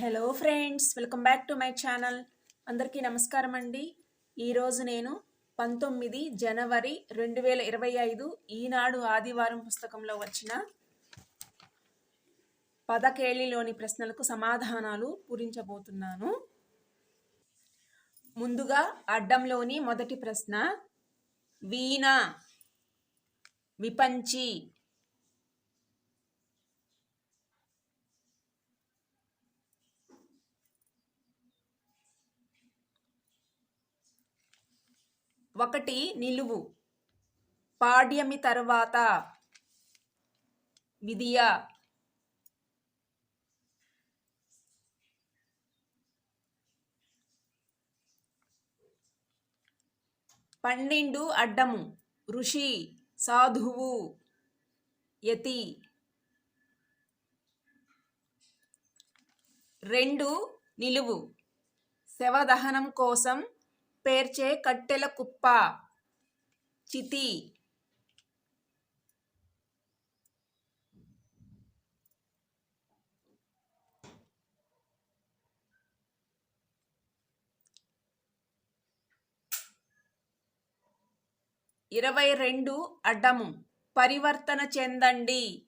Hello friends welcome back to my channel అందరికీ నమస్కారం అండి. ఈరోజు నేను పంతొమ్మిది జనవరి రెండు వేల ఇరవై ఐదు ఈనాడు ఆదివారం పుస్తకంలో వచ్చిన పదకేళిలోని ప్రశ్నలకు సమాధానాలు పూరించబోతున్నాను. ముందుగా అడ్డంలోని మొదటి ప్రశ్న వీణ విపంచి. ఒకటి నిలువు. పాడ్యమి తర్వాత విధియ. పన్నెండు అడ్డము. ఋషి సాధువు యతి. రెండు నిలువు. శవదహనం కోసం పేర్చే కట్టెల కుప్ప. చితి. ఇరవై రెండు అడ్డము. పరివర్తన చెందండి.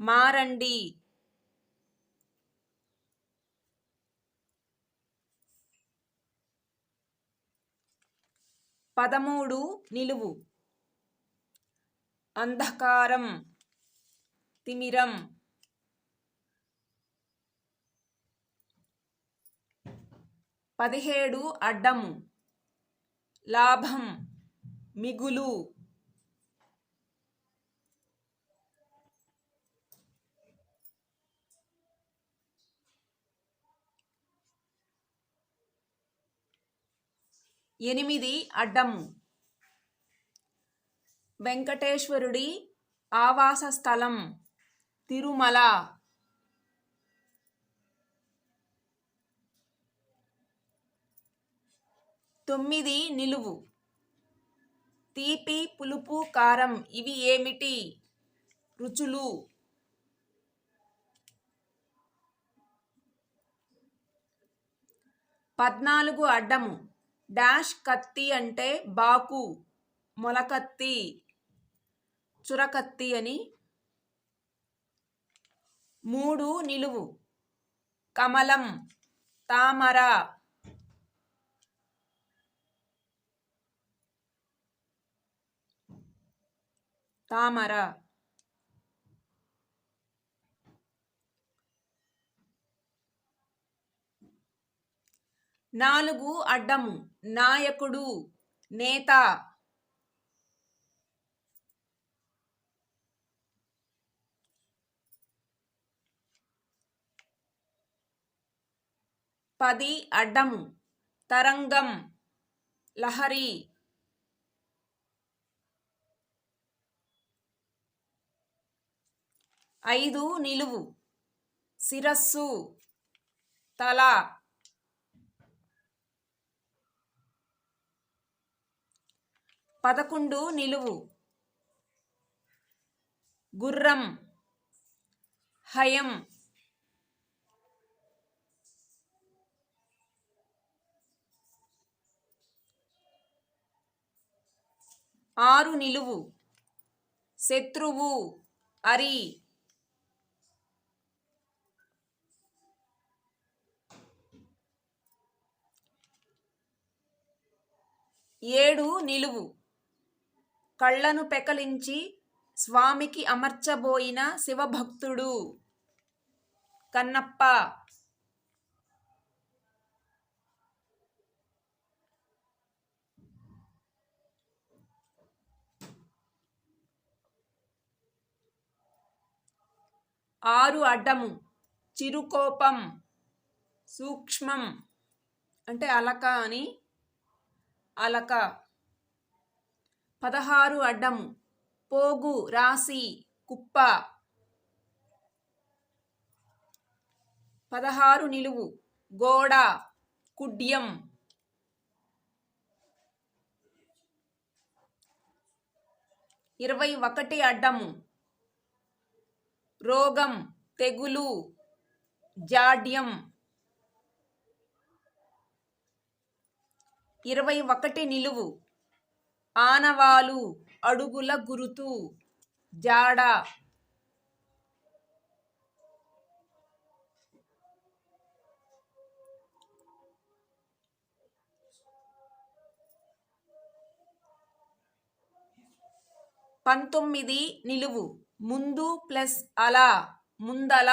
మారండి. పదమూడు నిలువు. అంధకారం తిమిరం. పదిహేడు అడ్డము. లాభం మిగులు. ఎనిమిది అడ్డం. వెంకటేశ్వరుడి ఆవాస స్థలం తిరుమల. తొమ్మిది నిలువు. తీపి పులుపు కారం ఇవి ఏమిటి? రుచులు. పద్నాలుగు అడ్డము. డాష్ కత్తి అంటే బాకు మొలకత్తి చురకత్తి అని మూడు నిలువు. కమలం తామర. తామర. నాలుగు అడ్డము. నాయకుడు నేత. పది అడ్డము. తరంగం. లహరి. ఐదు నిలువు. శిరస్సు. తల. పదకొండు నిలువు. గుర్రం. హయం. ఆరు నిలువు. శత్రువు. అరి. ఏడు నిలువు. కళ్ళను పెకలించి స్వామికి అమర్చబోయిన శివభక్తుడు. కన్నప్ప. ఆరు అడ్డము. చిరుకోపం. సూక్ష్మం. అంటే అలక అని. అలక. పదహారు అడ్డం. పోగు రాశి కుప్ప. పదహారు నిలువు. గోడ కుడ్యం. ఇరవై ఒకటి అడ్డము రోగం తెగులు జాడ్యం. ఇరవై ఒకటి నిలువు. ఆనవాలు అడుగుల గురుతు జాడ. పంతొమ్మిది నిలువు. ముందు ప్లస్ అలా ముందల.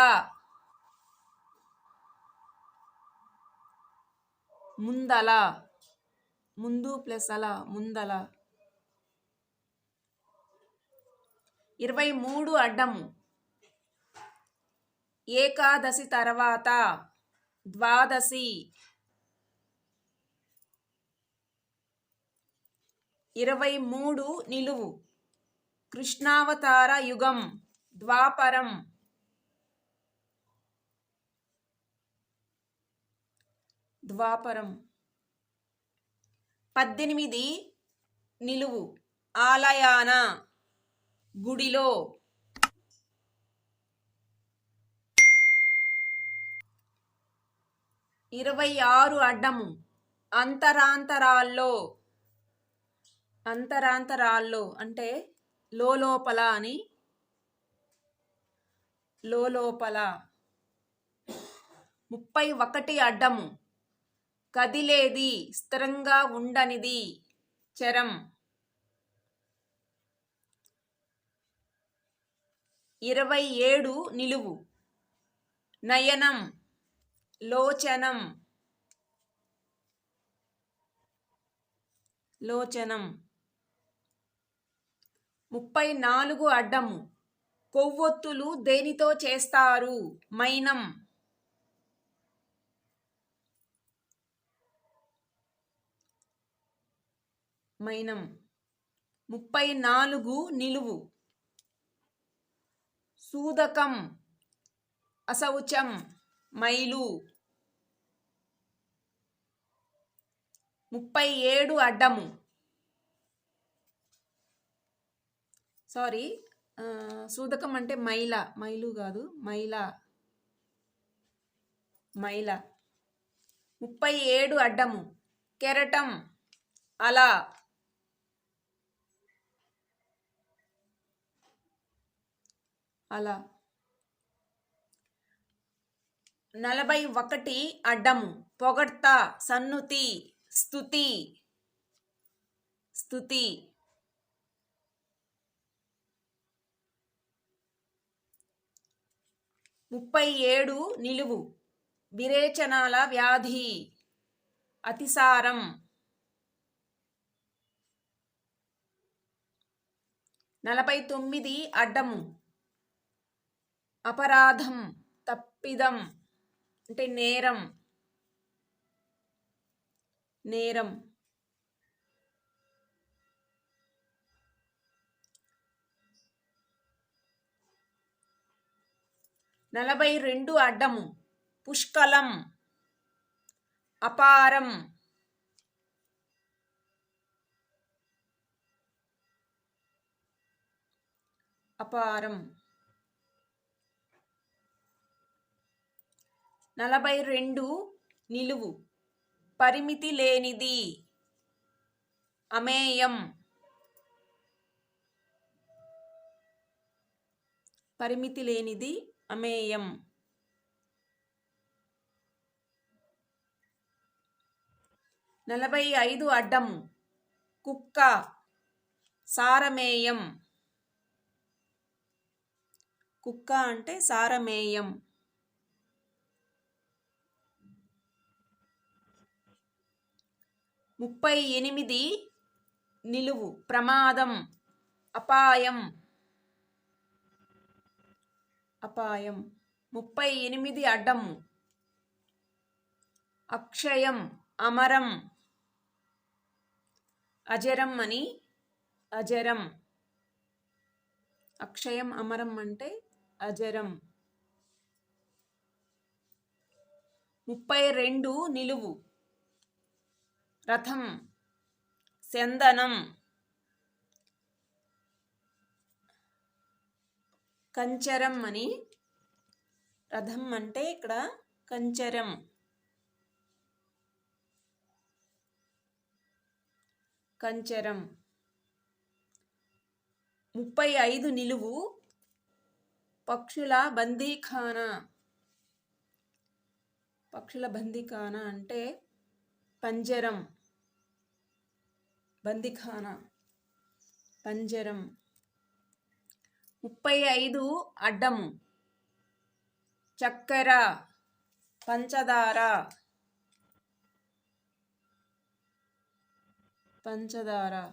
ముందల. ముందు ప్లస్ అలా ముందల. ఇరవై మూడు అడ్డం ఏకాదశి తర్వాత ద్వాదశి. ఇరవై మూడు నిలువు. కృష్ణావతార యుగం. ద్వాపరం. ద్వాపరం. పద్దెనిమిది నిలువు. ఆలయాన. గుడిలో. ఇరవై ఆరు అడ్డము. అంతరాంతరాల్లో. అంతరాంతరాల్లో అంటే లోపల అని. లోపల ముప్పై ఒకటి అడ్డము. కదిలేది స్థిరంగా ఉండనిది. చరం. ఇరవై ఏడు నిలువు. నయనం లోచనం. లోచనం. ముప్పై నాలుగు అడ్డము. కొవ్వొత్తులు దేనితో చేస్తారు? మైనం. మైనం. ముప్పై నాలుగు నిలువు. సూదకం అశౌచం మైలు. ముప్పై ఏడు అడ్డము. సారీ సూదకం అంటే మైల మైలు కాదు మైల. మైల. ముప్పై ఏడు అడ్డము. కెరటం అలా. అలా. నలభై ఒకటి అడ్డము. పొగడ్త సన్నుతి స్థుతి స్థుతి ముప్పై ఏడు నిలువు. విరేచనాల వ్యాధి. అతిసారం. నలభై తొమ్మిది అడ్డము. అపరాధం తప్పిదం అంటే నేరం. నేరం. నలభై రెండు అడ్డము పుష్కలం అపారం. అపారం. నలభై రెండు నిలువు. పరిమితి లేనిది. అమేయం. పరిమితి లేనిది. అమేయం. నలభై ఐదు అడ్డం. కుక్క. సారమేయం. కుక్క అంటే సారమేయం. ముప్పై ఎనిమిది నిలువు. ప్రమాదం. అపాయం. అపాయం. ముప్పై ఎనిమిది అడ్డం. అక్షయం. అమరం. అజరం అని అజరం. అక్షయం అమరం అంటే అజరం. ముప్పై రెండు నిలువు. రథం చందనం కంచరం అని రథం అంటే ఇక్కడ కంచరం. కంచరం. ముప్పై ఐదు నిలువు పక్షుల బందీఖానా. పక్షుల బందీఖానా అంటే పంజరం. బందిఖానా పంజరం. ముప్పై ఐదు అడ్డము. చక్కెర పంచదార. పంచదార.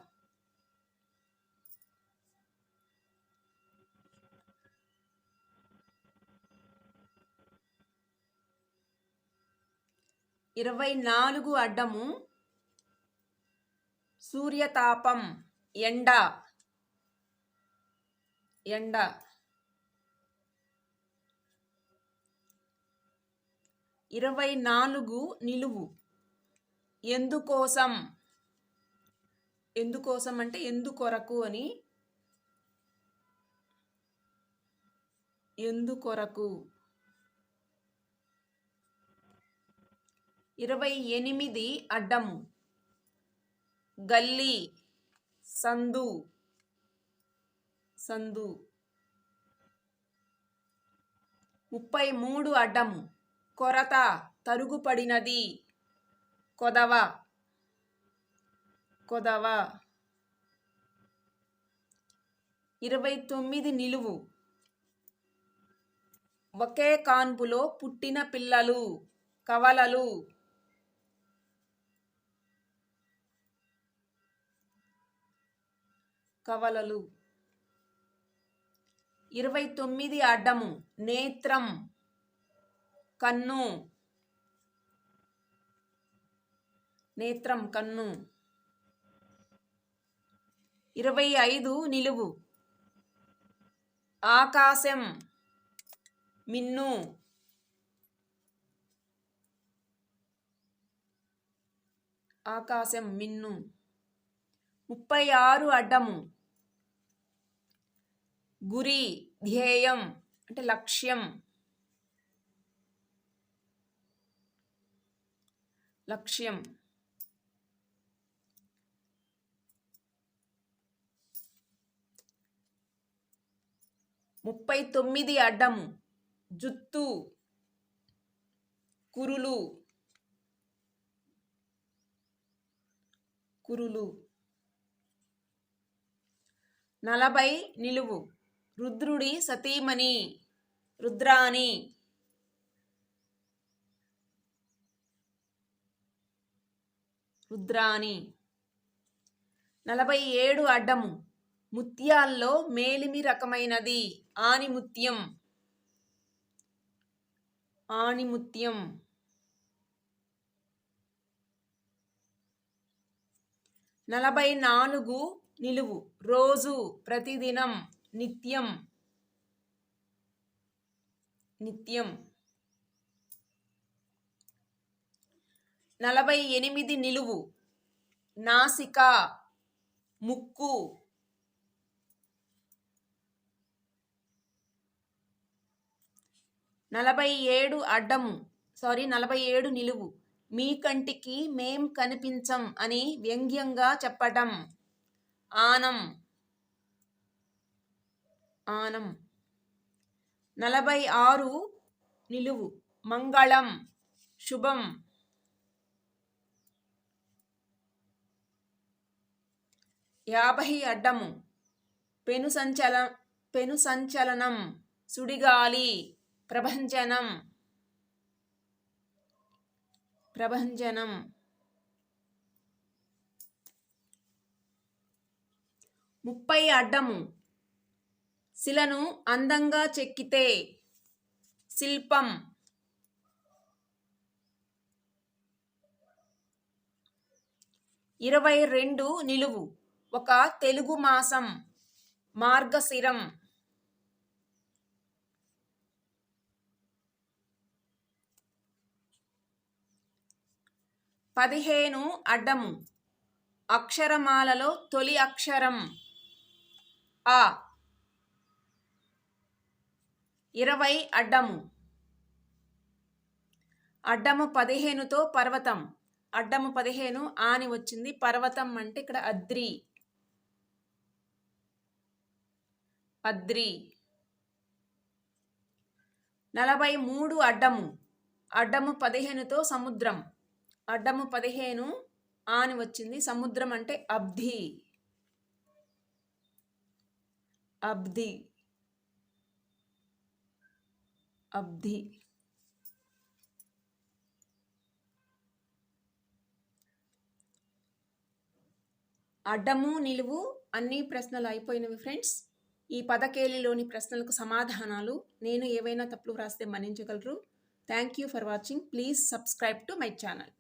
ఇరవై నాలుగు అడ్డము. సూర్యతాపం ఎండ. ఎండ. ఇరవై నాలుగు నిలువు. ఎందుకోసం? ఎందుకోసం అంటే ఎందుకొరకు అని. ఎందుకొరకు? ఇరవై ఎనిమిది అడ్డము. గల్లీ సందు సందు. ముప్పై మూడు అడ్డం కొరత తరుగుపడినది కొదవ కొదవ. ఇరవై తొమ్మిది నిలువు. ఒకే కాన్పులో పుట్టిన పిల్లలు కవలలు. కవలలు. ఇరవై తొమ్మిది అడ్డము నేత్రం కన్ను. నేత్రం కన్ను. ఇరవై ఐదు నిలువు. ఆకాశం మిన్ను. ఆకాశం మిన్ను. ముప్పై ఆరు అడ్డము. గురి ధ్యేయం అంటే లక్ష్యం. లక్ష్యం. ముప్పై తొమ్మిది అడ్డము. జుత్తు కురులు. కురులు. నలభై నిలువు. రుద్రుడి సతీమణి రుద్రాణి. రుద్రాణి. నలభై ఏడు అడ్డము. ముత్యాల్లో మేలిమి రకమైనది. ఆనిముత్యం. ఆణిముత్యం నలభై నాలుగు నిలువు. రోజు ప్రతిదినం నిత్యం. నిత్యం. నలభై ఎనిమిది నిలువు. నాసిక ముక్కు. నలభై ఏడు అడ్డము. సారీ నలభై ఏడు నిలువు. మీ కంటికి మేం కనిపించం అని వ్యంగ్యంగా చెప్పటం. ఆనం. ఆనం. నలభై ఆరు నిలువు. మంగళం. శుభం. యాభై అడ్డము. పెను సంచల పెను సంచలనం సుడిగాలి. ప్రభంజనం. ప్రభంజనం. ముప్పై అడ్డము. శిలను అందంగా చెక్కితే శిల్పం. ఇరవై రెండు నిలువు. ఒక తెలుగు మాసం. మార్గశిరం. పదిహేను అడ్డము అక్షరమాలలో తొలి అక్షరం. ఆ ఇరవై అడ్డము అడ్డము పదిహేనుతో పర్వతం. అడ్డము పదిహేను ఆని వచ్చింది. పర్వతం అంటే ఇక్కడ అద్రి. అద్రి. నలభై మూడు అడ్డము. అడ్డము పదిహేనుతో సముద్రం. అడ్డము పదిహేను ఆని వచ్చింది. సముద్రం అంటే అబ్ధి. అబ్ధి. అబ్ధి. అడ్డము నిలువు అన్ని ప్రశ్నలు అయిపోయినవి ఫ్రెండ్స్. ఈ పదకేలిలోని ప్రశ్నలకు సమాధానాలు నేను ఏవైనా తప్పులు వ్రాస్తే మన్నించగలరు. Thank you for watching. Please subscribe to my channel.